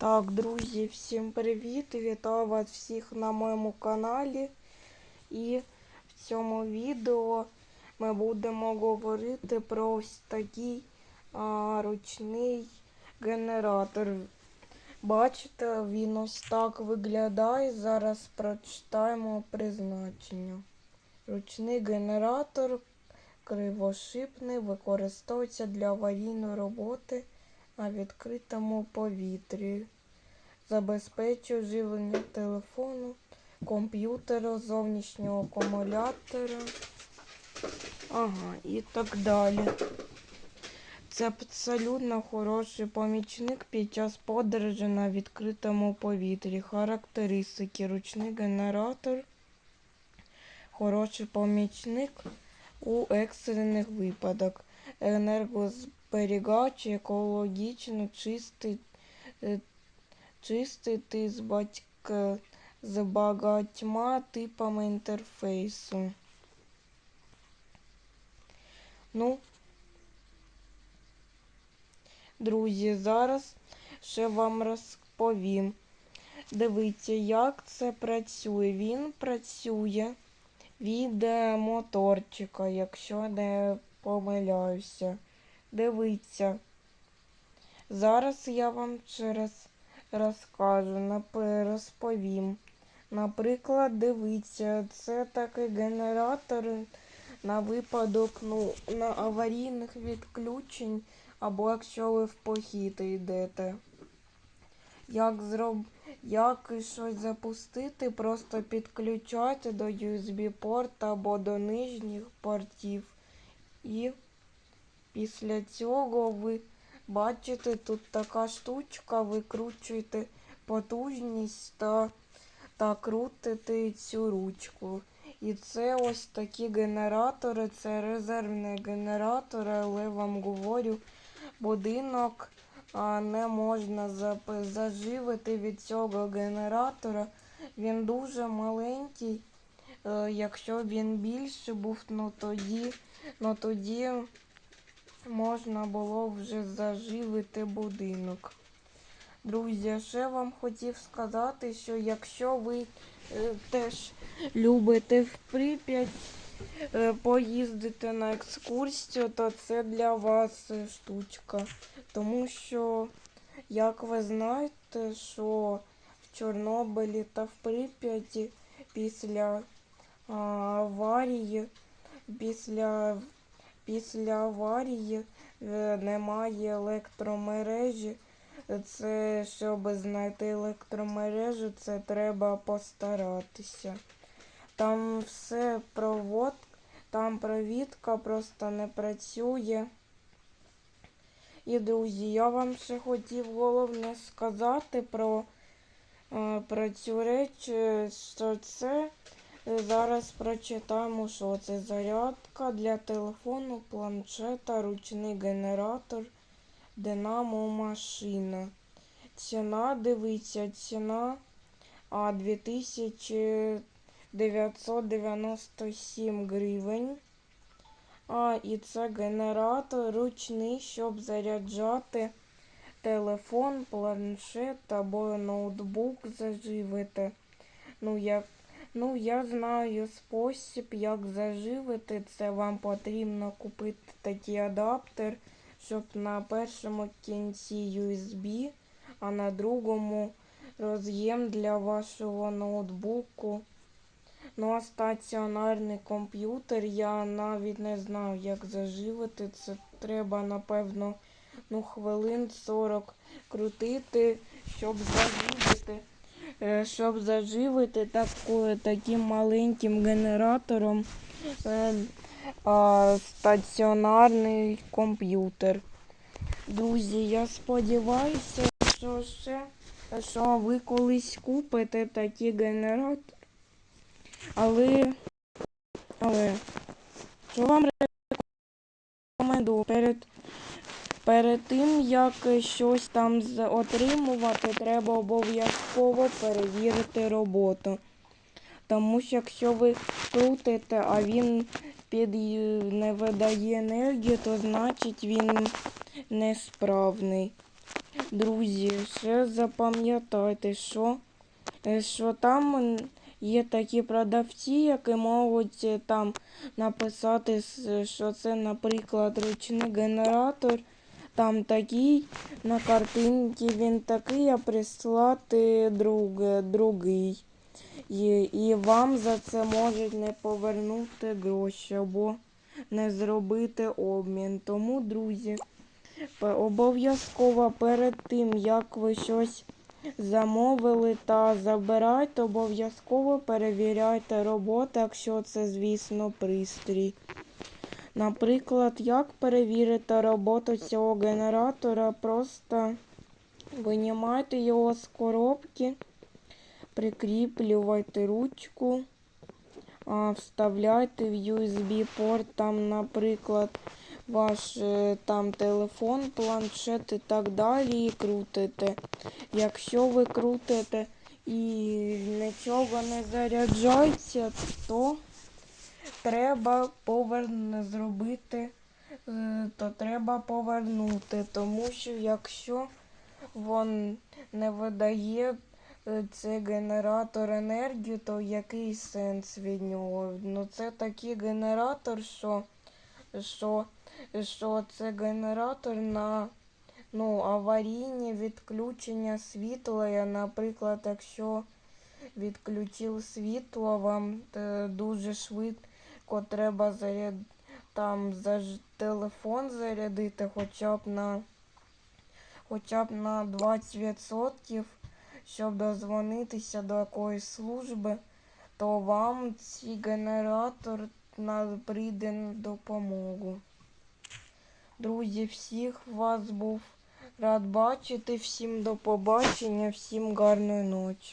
Так, друзі, всім привіт! Вітаю вас всіх на моєму каналі. І в цьому відео ми будемо говорити про ось такий а, ручний генератор. Бачите, він ось так виглядає. Зараз прочитаємо призначення. Ручний генератор кривошипний використовується для аварійної роботи на відкритому повітрі. Забезпечує живлення телефону, комп'ютера, зовнішнього акумулятора. Ага, і так далі. Це абсолютно хороший помічник під час подорожі на відкритому повітрі. Характеристики. Ручний генератор. Хороший помічник у екстрених випадках. Енергозберігач, екологічно чистий, е, чистити з, батька, з багатьма типами інтерфейсу. Ну, друзі, зараз ще вам розповім. Дивіться, як це працює. Він працює від е, моторчика, якщо не помиляюся. Дивіться. Зараз я вам через розкажу, розповім. Наприклад, дивіться, це такий генератор на випадок ну, на аварійних відключень, або якщо ви в похід йдете. Як зроб... Як щось запустити, просто підключати до USB порта або до нижніх портів. І після цього ви бачите, тут така штучка, викручуєте потужність та, та крутите цю ручку. І це ось такі генератори, це резервні генератори, але вам говорю, будинок не можна заживити від цього генератора. Він дуже маленький. Е, Якщо він більше був, ну тоді, ну тоді можна було вже заживити будинок. Друзі, ще вам хотів сказати, що якщо ви е, теж любите в Прип'ять е, поїздити на екскурсію, то це для вас штучка. Тому що, як ви знаєте, що в Чорнобилі та в Прип'яті після а, аварії, після, після аварії е, немає електромережі. Це щоб знайти електромережу, це треба постаратися. Там все провод, там провідка просто не працює. І, друзі, я вам ще хотів головне сказати про, е, про цю реч, е, що це зараз прочитаємо, що це зарядка для телефону, планшета, ручний генератор, динамо машина. Ціна, дивіться, ціна а 2997 гривень. А, і це генератор ручний, щоб заряджати телефон, планшет або ноутбук заживити. Ну, як, ну, я знаю спосіб, як заживити. Це вам потрібно купити такий адаптер, щоб на першому кінці USB, а на другому роз'єм для вашого ноутбуку. Ну, а стаціонарний комп'ютер я навіть не знаю, як заживити. Це треба, напевно, ну, хвилин 40 крутити, щоб заживити. Е, Щоб заживити таку, таким маленьким генератором е, стаціонарний комп'ютер. Друзі, я сподіваюся, що ще що ви колись купите такий генератор. Але, але, що вам рекомендую перед, перед тим, як щось там отримувати, треба обов'язково перевірити роботу. Тому що якщо ви крутите, а він під не видає енергію, то значить він несправний. друзі, ще запам'ятайте, що, що там є такі продавці, які можуть там написати, що це, наприклад, ручний генератор. Там такий на картинці він такий, а прислати друг, другий. І, і вам за це можуть не повернути гроші або не зробити обмін. Тому, друзі, обов'язково перед тим, як ви щось замовили та забирайте, обов'язково перевіряйте роботу, якщо це, звісно, пристрій. Наприклад, як перевірити роботу цього генератора, просто винімайте його з коробки, прикріплювайте ручку, вставляйте в USB-порт, там, наприклад, ваш е, там телефон, планшет і так далі, і крутите. Якщо ви крутите і нічого не заряджається, то треба поверн... зробити, е, то треба повернути, тому що якщо він не видає е, цей генератор енергію, то який сенс від нього? Ну це такий генератор, що, що, що це генератор на ну, аварійні відключення світла. Я, наприклад, якщо відключив світло, вам е, дуже швидко треба заряд... там заж... телефон зарядити хоча б на хоча б на 20%, щоб дозвонитися до якоїсь служби, то вам цей генератор прийде на допомогу. Друзі, всіх вас був рад бачити, всім до побачення, всім гарної ночі.